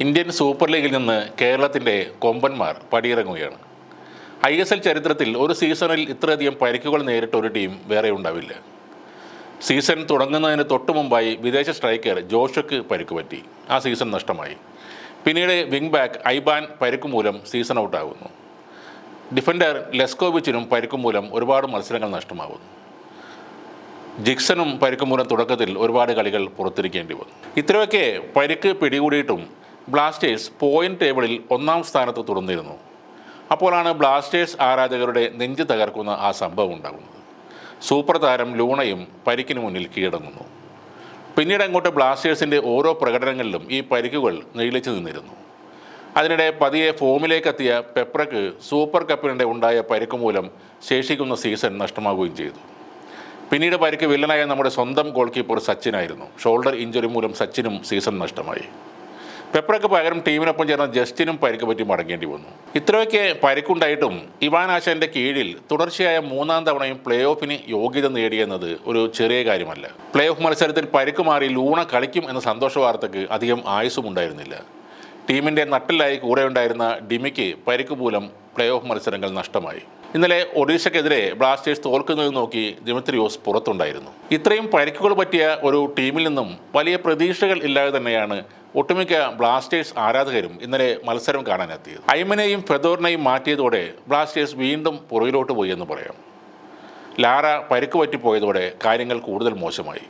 Indian super ലീഗിൽ നിന്ന് കേരളത്തിന്റെ കൊമ്പന്മാർ പടിയിറങ്ങുകയാണ്. ഐ എസ് എൽ ചരിത്രത്തിൽ ഒരു സീസണിൽ ഇത്രയധികം പരിക്കുകൾ നേരിട്ട ഒരു ടീം വേറെ ഉണ്ടാവില്ല. സീസൺ തുടങ്ങുന്നതിന് തൊട്ടു മുമ്പായി വിദേശ സ്ട്രൈക്കർ ജോഷക്ക് പരിക്ക് പറ്റി. ആ സീസൺ നഷ്ടമായി. പിന്നീട് വിങ് ബാക്ക് ഐബാൻ പരിക്ക് മൂലം സീസൺ ഔട്ടാകുന്നു. ഡിഫൻഡർ ലെസ്കോവിച്ചിനും പരിക്ക് മൂലം ഒരുപാട് മത്സരങ്ങൾ നഷ്ടമാകുന്നു. ജിക്സനും പരിക്കുമൂലം തുടക്കത്തിൽ ഒരുപാട് കളികൾ പുറത്തിരിക്കേണ്ടി വന്നു. ഇത്രയൊക്കെ പരിക്ക് പിടികൂടിയിട്ടും ബ്ലാസ്റ്റേഴ്സ് പോയിന്റ് ടേബിളിൽ ഒന്നാം സ്ഥാനത്ത് തുടർന്നിരുന്നു അപ്പോഴാണ് ബ്ലാസ്റ്റേഴ്സ് ആരാധകരുടെ നെഞ്ച് തകർക്കുന്ന ആ സംഭവം ഉണ്ടാകുന്നത്. സൂപ്പർ താരം ലൂണയും പരിക്കിന് മുന്നിൽ കീഴടങ്ങുന്നു. പിന്നീട് അങ്ങോട്ട് ബ്ലാസ്റ്റേഴ്സിന്റെ ഓരോ പ്രകടനങ്ങളിലും ഈ പരിക്കുകൾ നീളിച്ചു നിന്നിരുന്നു. അതിനിടെ പതിയെ ഫോമിലേക്കെത്തിയ പെപ്രക്ക് സൂപ്പർ കപ്പിനിടെ ഉണ്ടായ പരിക്ക് മൂലം ശേഷിക്കുന്ന സീസൺ നഷ്ടമാകുകയും ചെയ്തു. പിന്നീട് പരിക്ക് വില്ലനായ നമ്മുടെ സ്വന്തം ഗോൾ കീപ്പർ സച്ചിനായിരുന്നു. ഷോൾഡർ ഇഞ്ചുറി മൂലം സച്ചിനും സീസൺ നഷ്ടമായി. പെപ്രക്ക് പകരം ടീമിനൊപ്പം ചേർന്ന ജസ്റ്റിനും പരിക്ക് പറ്റി മടങ്ങേണ്ടി വന്നു. ഇത്രയൊക്കെ പരിക്കുണ്ടായിട്ടും ഇവാൻ ആശാന്റെ കീഴിൽ തുടർച്ചയായ മൂന്നാം തവണയും പ്ലേ ഓഫിന് യോഗ്യത നേടിയെന്നത് ഒരു ചെറിയ കാര്യമല്ല. പ്ലേ ഓഫ് മത്സരത്തിൽ പരിക്ക് മാറി ലൂണ കളിക്കും എന്ന സന്തോഷ വാർത്തക്ക് അധികം ആയുസ്സും ഉണ്ടായിരുന്നില്ല ടീമിന്റെ നട്ടിലായി കൂടെ ഉണ്ടായിരുന്ന ഡിമിക്ക് പരിക്ക് മൂലം പ്ലേ ഓഫ് മത്സരങ്ങൾ നഷ്ടമായി. ഇന്നലെ ഒഡീഷയ്ക്കെതിരെ ബ്ലാസ്റ്റേഴ്സ് തോൽക്കുന്നത് നോക്കി ദിമിത്രിയോസ് പുറത്തുണ്ടായിരുന്നു. ഇത്രയും പരിക്കുകൾ പറ്റിയ ഒരു ടീമിൽ നിന്നും വലിയ പ്രതീക്ഷകൾ ഇല്ലാതെ തന്നെയാണ് ഒട്ടുമിക്ക ബ്ലാസ്റ്റേഴ്സ് ആരാധകരും ഇന്നലെ മത്സരം കാണാനെത്തിയത്. ഐമനെയും ഫെദോറിനെയും മാറ്റിയതോടെ ബ്ലാസ്റ്റേഴ്സ് വീണ്ടും പുറകിലോട്ട് പോയി എന്ന് പറയാം. ലാറ പരിക്ക് പറ്റിപ്പോയതോടെ കാര്യങ്ങൾ കൂടുതൽ മോശമായി.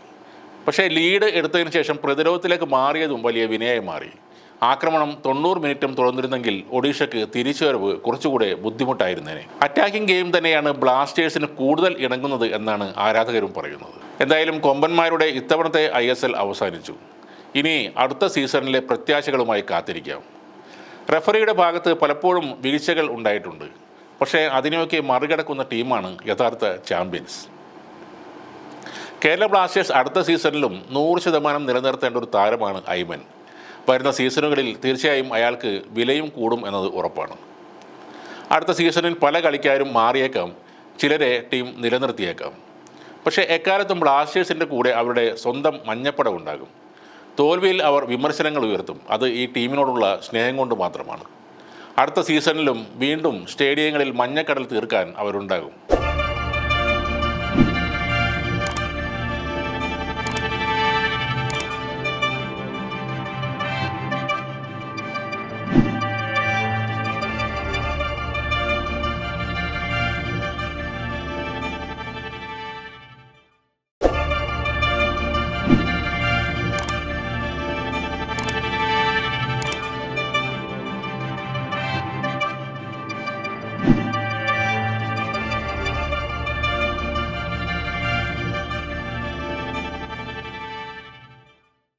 പക്ഷേ ലീഡ് എടുത്തതിന് ശേഷം പ്രതിരോധത്തിലേക്ക് മാറിയതും വലിയ വിനയായി മാറി. ആക്രമണം തൊണ്ണൂറ് മിനിറ്റും തുടർന്നിരുന്നെങ്കിൽ ഒഡീഷയ്ക്ക് തിരിച്ചുവരവ് കുറച്ചുകൂടെ ബുദ്ധിമുട്ടായിരുന്നേനെ. അറ്റാക്കിംഗ് ഗെയിം തന്നെയാണ് ബ്ലാസ്റ്റേഴ്സിന് കൂടുതൽ ഇണങ്ങുന്നത് എന്നാണ് ആരാധകരും പറയുന്നത്. എന്തായാലും കൊമ്പന്മാരുടെ ഇത്തവണത്തെ ഐ അവസാനിച്ചു. ഇനി അടുത്ത സീസണിലെ പ്രത്യാശകളുമായി കാത്തിരിക്കാം. റഫറിയുടെ ഭാഗത്ത് പലപ്പോഴും വീഴ്ചകൾ ഉണ്ടായിട്ടുണ്ട്. പക്ഷേ അതിനെയൊക്കെ മറികടക്കുന്ന ടീമാണ് യഥാർത്ഥ ചാമ്പ്യൻസ്. കേരള ബ്ലാസ്റ്റേഴ്സ് അടുത്ത സീസണിലും നൂറ് ശതമാനം നിലനിർത്തേണ്ട ഒരു താരമാണ് ഐമൻ. വരുന്ന സീസണുകളിൽ തീർച്ചയായും അയാൾക്ക് വിലയും കൂടും എന്നത് ഉറപ്പാണ്. അടുത്ത സീസണിൽ പല കളിക്കാരും മാറിയേക്കാം ചിലരെ ടീം നിലനിർത്തിയേക്കാം. പക്ഷേ എക്കാലത്തും ബ്ലാസ്റ്റേഴ്സിന്റെ കൂടെ അവരുടെ സ്വന്തം മഞ്ഞപ്പട ഉണ്ടാകും. തോൽവിയിൽ അവർ വിമർശനങ്ങൾ ഉയർത്തും. അത് ഈ ടീമിനോടുള്ള സ്നേഹം കൊണ്ട് മാത്രമാണ്. അടുത്ത സീസണിലും വീണ്ടും സ്റ്റേഡിയങ്ങളിൽ മഞ്ഞക്കടൽ തീർക്കാൻ അവരുണ്ടാകും.